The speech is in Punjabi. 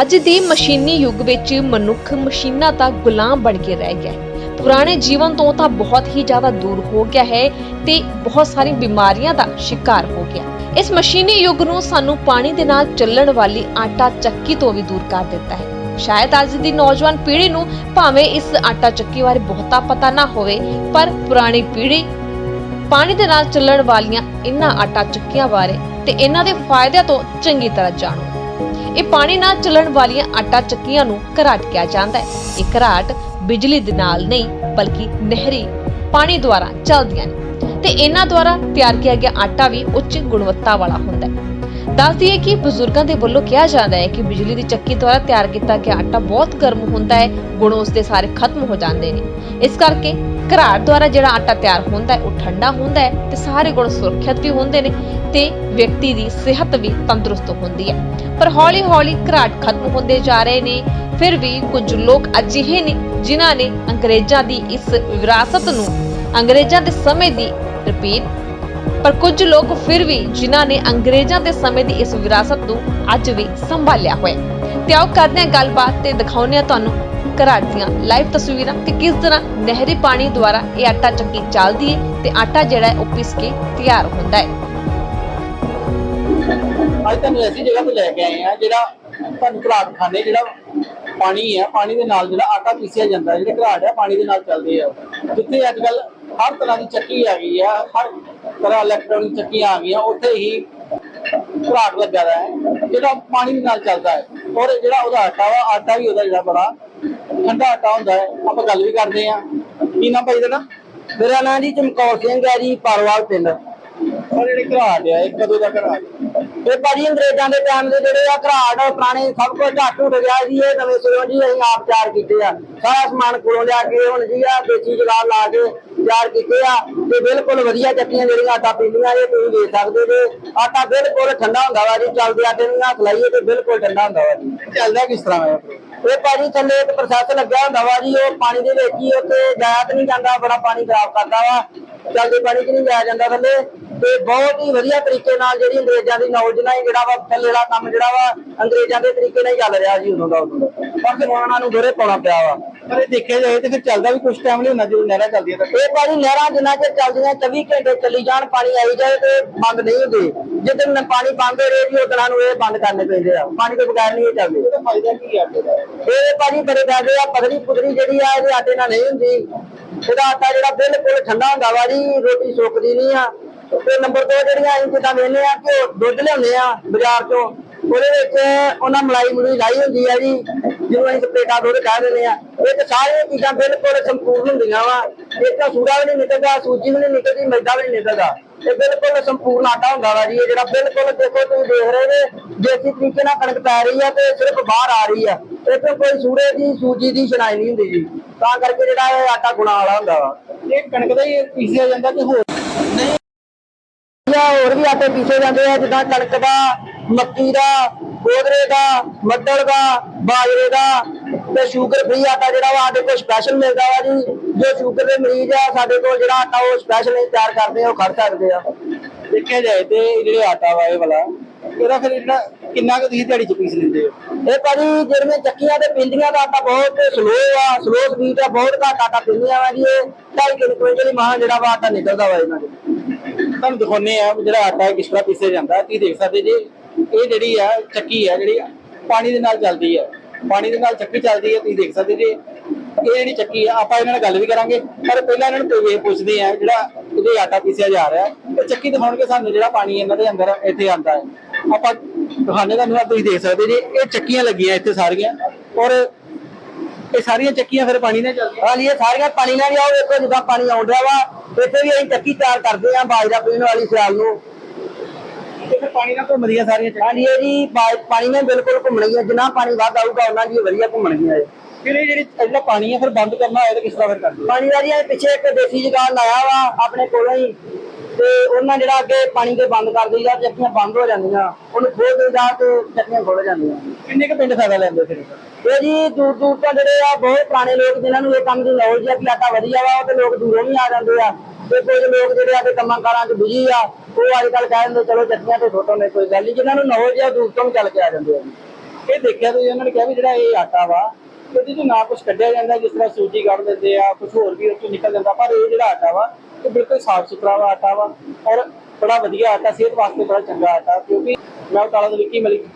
ਅੱਜ ਦੇ ਮਸ਼ੀਨੀ ਯੁੱਗ ਵਿੱਚ ਮਨੁੱਖ ਮਸ਼ੀਨਾਂ ਦਾ ਗੁਲਾਮ ਬਣ ਕੇ ਰਹਿ ਗਿਆ ਹੈ। ਪੁਰਾਣੇ ਜੀਵਨ ਤੋਂ ਤਾਂ ਬਹੁਤ ਹੀ ਜ਼ਿਆਦਾ ਦੂਰ ਹੋ ਗਿਆ ਹੈ ਤੇ ਬਹੁਤ ਸਾਰੀ ਬਿਮਾਰੀਆਂ ਦਾ ਸ਼ਿਕਾਰ ਹੋ ਗਿਆ। ਇਸ ਮਸ਼ੀਨੀ ਯੁੱਗ ਨੂੰ ਸਾਨੂੰ ਪਾਣੀ ਦੇ ਨਾਲ ਚੱਲਣ ਵਾਲੀ ਆਟਾ ਚੱਕੀ ਤੋਂ ਵੀ ਦੂਰ ਕਰ ਦਿੱਤਾ ਹੈ। ਸ਼ਾਇਦ ਅੱਜ ਦੀ ਨੌਜਵਾਨ ਪੀੜ੍ਹੀ ਨੂੰ ਭਾਵੇਂ ਇਸ ਆਟਾ ਚੱਕੀ ਬਾਰੇ ਬਹੁਤਾ ਪਤਾ ਨਾ ਹੋਵੇ, ਪਰ ਪੁਰਾਣੀ ਪੀੜ੍ਹੀ ਪਾਣੀ ਦੇ ਨਾਲ ਚੱਲਣ ਵਾਲੀਆਂ ਇਹਨਾਂ ਆਟਾ ਚੱਕੀਆਂ ਬਾਰੇ ਤੇ ਇਹਨਾਂ ਦੇ ਫਾਇਦਿਆਂ ਤੋਂ ਚੰਗੀ ਤਰ੍ਹਾਂ ਜਾਣੋ। ਇਹ ਪਾਣੀ ਨਾਲ ਚੱਲਣ ਵਾਲੀਆਂ ਆਟਾ ਚੱਕੀਆਂ ਨੂੰ ਘਰਾਟ ਕਿਹਾ ਜਾਂਦਾ ਹੈ। ਇਹ ਘਰਾਟ ਬਿਜਲੀ ਦੇ ਨਾਲ ਨਹੀਂ, ਬਲਕਿ ਨਹਿਰੀ ਪਾਣੀ ਦੁਆਰਾ ਚੱਲਦੀਆਂ ਨੇ। ਤੇ ਇਹਨਾਂ ਦੁਆਰਾ ਤਿਆਰ ਕੀਤਾ ਗਿਆ ਆਟਾ ਵੀ ਉੱਚ ਗੁਣਵੱਤਾ ਵਾਲਾ ਹੁੰਦਾ ਹੈ। ਦੱਸਦੀ ਹੈ ਕਿ ਬਜ਼ੁਰਗਾਂ ਦੇ ਵੱਲੋਂ ਕਿਹਾ ਜਾਂਦਾ ਹੈ ਕਿ ਬਿਜਲੀ ਦੀ ਚੱਕੀ ਦੁਆਰਾ ਤਿਆਰ ਕੀਤਾ ਗਿਆ ਆਟਾ ਬਹੁਤ ਗਰਮ ਹੁੰਦਾ ਹੈ, ਗੁਣ ਉਸ ਦੇ ਸਾਰੇ ਖਤਮ ਹੋ ਜਾਂਦੇ ਨੇ। ਇਸ ਕਰਕੇ ਘਰਾਟ ਦੁਆਰਾ ਜਿਹੜਾ ਆਟਾ ਤਿਆਰ ਹੁੰਦਾ ਹੈ, ਉਹ ਠੰਡਾ ਹੁੰਦਾ ਹੈ ਤੇ ਸਾਰੇ ਗੁਣ ਸੁਰੱਖਿਅਤ ਵੀ ਹੁੰਦੇ ਨੇ ਤੇ ਵਿਅਕਤੀ ਦੀ ਸਿਹਤ ਵੀ ਤੰਦਰੁਸਤ ਹੁੰਦੀ ਹੈ। ਪਰ ਹੌਲੀ-ਹੌਲੀ ਘਰਾਟ ਖਤਮ ਹੁੰਦੇ ਜਾ ਰਹੇ ਨੇ, ਫਿਰ ਵੀ ਕੁਝ ਲੋਕ ਅਜਿਹੇ ਨੇ ਜਿਨ੍ਹਾਂ ਨੇ ਅੰਗਰੇਜ਼ਾਂ ਦੀ ਇਸ ਵਿਰਾਸਤ ਨੂੰ, ਅੰਗਰੇਜ਼ਾਂ ਦੇ ਸਮੇਂ ਦੀ ਰਿਪੀਟ ਪਰ ਕੁਝ ਲੋਕ ਫਿਰ ਵੀ ਜਿਨ੍ਹਾਂ ਨੇ ਅੰਗਰੇਜ਼ਾਂ ਦੇ ਸਮੇਂ ਦੀ ਇਸ ਵਿਰਾਸਤ ਨੂੰ ਅੱਜ ਵੀ ਸੰਭਾਲਿਆ ਹੋਇਆ ਤੇ ਆਓ ਕਰਦੇ ਹਾਂ ਗੱਲਬਾਤ ਤੇ ਦਿਖਾਉਂਦੇ ਹਾਂ ਤੁਹਾਨੂੰ ਘਰਾਟ ਦੀਆਂ ਲਾਈਵ ਤਸਵੀਰਾਂ ਕਿ ਕਿਸ ਤਰ੍ਹਾਂ ਨਹਿਰੀ ਪਾਣੀ ਦੁਆਰਾ ਇਹ ਆਟਾ ਚੱਕੀ ਚੱਲਦੀ ਹੈ ਤੇ ਆਟਾ ਜਿਹੜਾ ਹੈ ਉਹ ਪਿਸ ਕੇ ਤਿਆਰ ਹੁੰਦਾ ਹੈ। ਅੱਜ ਤੁਹਾਨੂੰ ਐਸੀ ਜਗ੍ਹਾ ਤੇ ਲੈ ਕੇ ਆਏ ਆ ਜਿਹੜਾ ਤੁਹਾਨੂੰ ਘਰਾਟ ਖਾਨੇ ਜਿਹੜਾ ਪਾਣੀ ਹੈ, ਪਾਣੀ ਦੇ ਨਾਲ ਜਿਹੜਾ ਆਟਾ ਪੀਸਿਆ ਜਾਂਦਾ ਜਿਹੜੇ ਘਰਾਟ ਹੈ, ਪਾਣੀ ਦੇ ਨਾਲ ਚੱਲਦੇ ਆ। ਜਿੱਥੇ ਅੱਜ ਕੱਲ ਹਰ ਤਰ੍ਹਾਂ ਦੀ ਚੱਕੀ ਆ ਗਈ ਆ ਹਰ ਤਰ੍ਹਾਂ ਇਲੈਕਟ੍ਰੋਨਿਕ ਚੱਕੀਆਂ ਆ ਗਈਆਂ, ਉੱਥੇ ਹੀ ਘਰਾਟ ਲੱਗਾ ਦਾ ਹੈ, ਜਿਹੜਾ ਪਾਣੀ ਨਾਲ ਚੱਲਦਾ ਹੈ। ਔਰ ਜਿਹੜਾ ਉਹਦਾ ਆਟਾ ਵਾ, ਆਟਾ ਵੀ ਉਹਦਾ ਜਿਹੜਾ ਬੜਾ ਠੰਡਾ ਆਟਾ ਹੁੰਦਾ ਹੈ, ਆਪਾਂ ਗੱਲ ਵੀ ਕਰਦੇ ਆ ਕੀ ਨਾਮ ਭਾਈ ਦਾ ਮੇਰਾ ਨਾਂ ਜੀ ਚਮਕੌਰ ਸਿੰਘ ਹੈ ਜੀ, ਪਰਵਾਲ ਪਿੰਡ। ਔਰ ਜਿਹੜੇ ਘਰਾਟ ਆ, ਇਹ ਕਦੋਂ ਦਾ ਘਰਾਟ? ਇਹ ਭਾਜੀ ਅੰਗਰੇਜ਼ਾਂ ਦੇ ਟਾਈਮ ਦੇ ਜਿਹੜੇ ਆ ਘਰਾੜ ਪੁਰਾਣੇ ਸਭ ਕੁਝ ਢੱਟ ਉੱਡ ਗਿਆ ਜੀ ਇਹ ਨਵੇਂ ਸਿਰੋਂ ਜੀ ਅਸੀਂ ਆਪ ਤਿਆਰ ਕੀਤੇ ਆ। ਸਾਰਾ ਸਮਾਨ ਕੋਲੋਂ ਲਿਆ ਕੇ ਹੁਣ ਜੀ ਆ ਦੇਸੀ ਜੁਗਾੜ ਲਾ ਕੇ ਤਿਆਰ ਕੀਤੇ ਆ ਤੇ ਬਿਲਕੁਲ ਵਧੀਆ ਚੱਕੀਆਂ ਜਿਹੜੀਆਂ ਆਟਾ ਪੀਂਦੀਆਂ ਇਹ ਤੁਸੀਂ ਦੇਖ ਸਕਦੇ ਜੇ। ਆਟਾ ਬਿਲਕੁਲ ਠੰਡਾ ਹੁੰਦਾ ਵਾ ਜੀ ਚੱਲਦੇ ਆਟੇ ਨੂੰ ਹੱਥ ਲਾਈਏ ਤੇ ਬਿਲਕੁਲ ਠੰਡਾ ਹੁੰਦਾ ਵਾ ਜੀ। ਚੱਲਦਾ ਕਿਸ ਤਰ੍ਹਾਂ ਹੈ ਇਹ ਭਾਜੀ ਥੱਲੇ ਇੱਕ ਪ੍ਰੋਸੈਸ ਲੱਗਿਆ ਹੁੰਦਾ ਵਾ ਜੀ ਉਹ ਪਾਣੀ ਦੇ ਵਿੱਚ ਹੀ ਉੱਥੇ ਜਾਇਆ ਨਹੀਂ ਜਾਂਦਾ ਬੜਾ ਪਾਣੀ ਖਰਾਬ ਕਰਦਾ ਵਾ। ਚੱਲਦੇ ਪਾਣੀ 'ਚ ਨਹੀਂ ਜਾਇਆ ਜਾਂਦਾ ਥੱਲੇ। ਤੇ ਬਹੁਤ ਹੀ ਵਧੀਆ ਤਰੀਕੇ ਨਾਲ ਜਿਹੜੀ ਅੰਗਰੇਜ਼ਾਂ ਦੀ ਨੌਲੇਜ ਨਾਲ ਹੀ ਜਿਹੜਾ ਵਾ ਥੱਲੇ ਵਾਲਾ ਕੰਮ ਜਿਹੜਾ ਵਾ ਅੰਗਰੇਜ਼ਾਂ ਦੇ ਤਰੀਕੇ ਨਾਲ ਹੀ ਚੱਲ ਰਿਹਾ ਜੀ ਉਦੋਂ ਦਾ ਉਦੋਂ ਦਾ। ਪਰ ਜ਼ਮਾਨਾ ਨੂੰ ਦੋਰੇ ਪਾਉਣਾ ਪਿਆ ਵਾ। ਪਰ ਇਹ ਦੇਖਿਆ ਜਾਏ ਤੇ ਫਿਰ ਚੱਲਦਾ ਵੀ ਕੁਝ ਟਾਈਮ ਨਹੀਂ ਹੁੰਦਾ ਜਦੋਂ ਨਹਿਰਾਂ ਚੱਲਦੀਆਂ ਤਾਂ। ਇਹ ਭਾਜੀ ਨਹਿਰਾਂ ਜਿੰਨਾ ਚਿਰ ਚੱਲਦੀਆਂ 24 ਘੰਟੇ ਚੱਲੀ ਜਾਣ ਪਾਣੀ ਆਈ ਜਾਏ ਤੇ ਬੰਦ ਨਹੀਂ ਹੁੰਦੇ। ਜਿੱਦਣ ਪਾਣੀ ਬੰਦ ਹੋ ਰਿਹਾ ਜੀ ਉਦੋਂ ਨੂੰ ਇਹ ਬੰਦ ਕਰਨੇ ਪੈਂਦੇ ਆ। ਪਾਣੀ ਤੋਂ ਬਗੈਰ ਨਹੀਂ ਇਹ ਚੱਲਦੇ। ਇਹਦਾ ਫਾਇਦਾ ਕੀ ਆ ਇਹਦਾ ਇਹ ਭਾਜੀ ਬੜੇ ਫਾਇਦੇ ਆ ਪਤਲੀ ਪੁਤਲੀ ਜਿਹੜੀ ਆ ਇਹਦੇ ਆਟੇ ਨਾਲ ਨਹੀਂ ਹੁੰਦੀ। ਇਹਦਾ ਆਟਾ ਜਿਹੜਾ ਬਿਲਕੁਲ ਠੰਡਾ ਹੁੰਦਾ ਵਾ ਜੀ ਰੋਟੀ ਸੁੱਕਦੀ ਨਹੀਂ ਆ। ਤੇ ਨੰਬਰ 2 ਜਿਹੜੀਆਂ ਅਸੀਂ ਜਿੱਦਾਂ ਵੇਖਦੇ ਆ ਕਿ ਦੁੱਧ ਲਿਆਉਂਦੇ ਆ ਬਾਜ਼ਾਰ ਚੋਂ, ਉਹਦੇ ਵਿੱਚ ਉਹਨਾਂ ਮਲਾਈ ਮਲੂਈ ਲਾਈ ਹੁੰਦੀ ਆ ਜੀ, ਜਿਹਨੂੰ ਅਸੀਂ ਪਲੇਟਾ ਦੁੱਧ ਕਹਿ ਦਿੰਦੇ ਆ ਇਹ ਤੇ ਸਾਰੀਆਂ ਚੀਜ਼ਾਂ ਬਿਲਕੁਲ ਸੰਪੂਰਨ ਹੁੰਦੀਆਂ ਵਾ। ਇਹ ਤਾਂ ਸੂੜਾ ਵੀ ਨਹੀਂ ਨਿਕਲਦਾ, ਸੂਜੀ ਵੀ ਨਹੀਂ ਨਿਕਲਦੀ, ਮੈਦਾ ਵੀ ਨਹੀਂ ਨਿਕਲਦਾ। ਇਹ ਬਿਲਕੁਲ ਸੰਪੂਰਨ ਆਟਾ ਹੁੰਦਾ ਵਾ ਜੀ, ਇਹ ਜਿਹੜਾ ਬਿਲਕੁਲ ਦੇਖੋ ਤੁਸੀਂ ਦੇਖ ਰਹੇ ਨੇ ਦੇਸੀ ਤਰੀਕੇ ਨਾਲ ਕਣਕ ਪੈ ਰਹੀ ਆ ਤੇ ਸਿਰਫ ਬਾਹਰ ਆ ਰਹੀ ਆ। ਇਹ ਤੋਂ ਕੋਈ ਸੂੜੇ ਦੀ, ਸੂਜੀ ਦੀ ਸ਼ਨਾਈ ਨਹੀਂ ਹੁੰਦੀ ਜੀ। ਤਾਂ ਕਰਕੇ ਜਿਹੜਾ ਇਹ ਆਟਾ ਗੁਣਾ ਵਾਲਾ ਹੁੰਦਾ ਵਾ। ਇਹ ਕਣਕ ਦਾ ਹੀ ਪੀਸਿਆ ਜਾਂਦਾ ਕਿ ਹੋਰ? ਜਾਂ ਹੋਰ ਵੀ ਆਟੇ ਪੀਸੇ ਜਾਂਦੇ ਆ ਜਿੱਦਾਂ ਕਣਕ ਦਾ ਮੱਕੀ ਦਾ ਕੋਦਰੇ ਦਾ ਮੱਦਲ ਦਾ ਬਾਜਰੇ ਦਾ ਤੇ ਸ਼ੂਗਰ ਫ੍ਰੀ ਆਟਾ ਜਿਹੜਾ ਵਾ ਸਾਡੇ ਕੋਲ ਸਪੈਸ਼ਲ ਮਿਲਦਾ ਵਾ ਜੀ। ਜੋ ਸ਼ੂਗਰ ਦੇ ਮਰੀਜ਼ ਆ ਸਾਡੇ ਕੋਲ ਜਿਹੜਾ ਆਟਾ ਉਹ ਸਪੈਸ਼ਲ ਹੀ ਤਿਆਰ ਕਰਦੇ ਆ ਉਹ ਖੜ ਸਕਦੇ ਆ। ਦੇਖਿਆ ਜਾਏ ਤੇ ਇਹ ਜਿਹੜੇ ਆਟਾ ਵਾ ਇਹ ਵਾਲਾ ਇਹਦਾ ਫਿਰ ਜਿਹੜਾ ਕਿੰਨਾ ਕੁ ਤੁਸੀਂ ਦਿਹਾੜੀ ਚ ਪੀਸ ਲੈਂਦੇ ਹੋ? ਇਹ ਭਾਜੀ ਜਿਹੜੀਆਂ ਚੱਕੀਆਂ ਤੇ ਪਿੰਡੀਆਂ ਦਾ ਆਟਾ ਬਹੁਤ ਸਲੋ ਆ ਸਲੋ ਸਪੀਡ ਆ ਬਹੁਤ ਘੱਟ ਆਟਾ ਪਿੰਦੀਆਂ ਵਾ ਜੀ ਇਹ। ਢਾਈ ਕਿਲੋ ਕੁਇੰਟਲ ਹੀ ਮਹਾਂ ਜਿਹੜਾ ਵਾ ਆਟਾ ਨਿਕਲਦਾ ਵਾ ਇਹਨਾਂ ਦੇ। ਤੁਹਾਨੂੰ ਦਿਖਾਉਨੇ ਆ ਜਿਹੜਾ ਆਟਾ ਹੈ ਕਿਸ ਤਰ੍ਹਾਂ ਪੀਸਿਆ ਜਾਂਦਾ ਤੁਸੀਂ ਦੇਖ ਸਕਦੇ ਜੀ, ਇਹ ਜਿਹੜੀ ਆ, ਚੱਕੀ ਆ, ਜਿਹੜੀ ਪਾਣੀ ਦੇ ਨਾਲ ਚੱਲਦੀ ਹੈ ਪਾਣੀ ਦੇ ਨਾਲ ਚੱਕੀ ਚੱਲਦੀ ਹੈ ਤੁਸੀਂ ਦੇਖ ਸਕਦੇ ਜੀ, ਇਹ ਜਿਹੜੀ ਚੱਕੀ ਆ, ਆਪਾਂ ਇਹਨਾਂ ਨਾਲ ਗੱਲ ਵੀ ਕਰਾਂਗੇ। ਪਰ ਪਹਿਲਾਂ ਇਹਨਾਂ ਨੂੰ ਕੋਈ ਪੁੱਛਦੇ ਆ, ਜਿਹੜਾ ਇਹਦੇ ਆਟਾ ਪੀਸਿਆ ਜਾ ਰਿਹਾ, ਇਹ ਚੱਕੀ ਦਿਖਾਉਣਗੇ ਸਾਨੂੰ ਜਿਹੜਾ ਪਾਣੀ ਇਹਨਾਂ ਦੇ ਅੰਦਰ, ਇੱਥੇ ਆਉਂਦਾ ਹੈ। ਆਪਾਂ ਦਿਖਾਣੇ ਤੁਹਾਨੂੰ, ਤੁਸੀਂ ਦੇਖ ਸਕਦੇ ਜੀ, ਇਹ ਚੱਕੀਆਂ ਲੱਗੀਆਂ ਇੱਥੇ ਸਾਰੀਆਂ। ਔਰ ਇਹ ਸਾਰੀਆਂ ਚੱਕੀਆਂ ਫਿਰ ਪਾਣੀ ਨਾਲ ਚੱਲਦੀਆਂ। ਹਾਂ ਜੀ ਇਹ ਸਾਰੀਆਂ ਪਾਣੀ ਨਾਲ ਹੀ ਆਓ ਵੇਖੋ ਜਿੱਦਾਂ ਪਾਣੀ ਆਉਣ ਵਾ। ਇੱਥੇ ਵੀ ਅਸੀਂ ਚੱਕੀ ਤਿਆਰ ਕਰਦੇ ਆ ਬਾਜਰਾ ਪੀਣ ਵਾਲੀ ਸਿਆਲ ਨੂੰ। ਤੇ ਫਿਰ ਪਾਣੀ ਨਾਲ ਘੁੰਮਦੀਆਂ ਸਾਰੀਆਂ ਚੱਕੀਆਂ। ਹਾਂਜੀ ਇਹ ਜੀ ਪਾਣੀ ਨਾਲ ਬਿਲਕੁਲ ਘੁੰਮਣਗੀਆਂ ਜਿੰਨਾ ਪਾਣੀ ਵੱਧ ਆਊਗਾ ਉਹਨਾਂ ਦੀ ਵਧੀਆ ਘੁੰਮਣਗੀਆਂ ਇਹ। ਫਿਰ ਇਹ ਜਿਹੜੀ ਜਿਹੜਾ ਪਾਣੀ ਹੈ ਫਿਰ ਬੰਦ ਕਰਨਾ ਹੋਏ ਤਾਂ ਕਿਸ ਤਰ੍ਹਾਂ ਫਿਰ ਕਰਦੇ ਪਾਣੀ ਦਾ ਜੀ ਇਹ ਪਿੱਛੇ ਇੱਕ ਦੇਸੀ ਜੁਗਾੜ ਲਾਇਆ ਵਾ ਆਪਣੇ ਕੋਲੋਂ ਹੀ। ਤੇ ਉਹਨਾਂ ਜਿਹੜਾ ਅੱਗੇ ਪਾਣੀ ਦੇ ਬੰਦ ਕਰ ਦਈਦਾ ਚੱਕੀਆਂ ਬੰਦ ਹੋ ਜਾਂਦੀਆਂ ਉਹਨੂੰ ਖੋਲ ਦੇਈਦਾ ਤੇ ਚੱਕੀਆਂ ਖੁੱਲ ਜਾਂਦੀਆਂ। ਕਿੰਨੇ ਕੁ ਪਿੰਡ ਫਾਇਦਾ ਲੈਂਦੇ ਫਿਰ? ਇਹ ਜੀ ਦੂਰ ਦੂਰ ਤੋਂ ਜਿਹੜੇ ਆ ਬਹੁਤ ਪੁਰਾਣੇ ਲੋਕ ਜਿਨ੍ਹਾਂ ਨੂੰ ਇਹ ਕੰਮ ਦੀ ਨੌਲੇਜ ਆ ਕਿ ਆਟਾ ਵਧੀਆ ਵਾ ਉਹ ਤੇ ਲੋਕ ਦੂਰੋਂ ਵੀ ਆ ਜਾਂਦੇ ਆ। ਤੇ ਕੁਝ ਲੋਕ ਜਿਹੜੇ ਆ ਤੇ ਕੰਮਾਂ ਕਾਰਾਂ 'ਚ ਬਿਜ਼ੀ ਆ ਉਹ ਅੱਜ ਕੱਲ ਕਹਿ ਦਿੰਦੇ ਚਲੋ ਚੱਕੀਆਂ ਤੇ ਛੋਟੋ ਨੇ ਕੋਈ ਗੱਲ ਨਹੀਂ ਜਿਨ੍ਹਾਂ ਨੂੰ ਨੌਲੇਜ ਆ ਦੂਰ ਤੋਂ ਚੱਲ ਕੇ ਆ ਜਾਂਦੇ ਆ ਇਹ ਦੇਖਿਆ ਤੇ ਉਹਨਾਂ ਨੇ ਕਿਹਾ ਵੀ ਜਿਹੜਾ ਇਹ ਆਟਾ ਵਾ ਇਹਦੇ ਚ ਨਾ ਕੁਝ ਕੱਢਿਆ ਜਾਂਦਾ ਜਿਸ ਤਰ੍ਹਾਂ ਸੂਜੀ ਕੱਢ ਦਿੰਦੇ ਆ ਕੁਝ ਹੋਰ ਵੀ ਉੱਚੋਂ ਨਿਕਲ ਜਾਂਦਾ ਪਰ ਇਹ ਜਿਹੜਾ ਆਟਾ ਵਾ ਇਹ ਬਿਲਕੁਲ ਸਾਫ਼ ਸੁਥਰਾ ਵਾ ਆਟਾ ਵਾ ਔਰ ਬੜਾ ਵਧੀਆ ਆਟਾ, ਸਿਹਤ ਵਾਸਤੇ ਬੜਾ ਚੰਗਾ ਆਟਾ, ਕਿਉਂਕਿ ਮੈਂ ਬਟਾਲਾ ਦੇ ਵਿੱਕੀ ਮਲਿਕ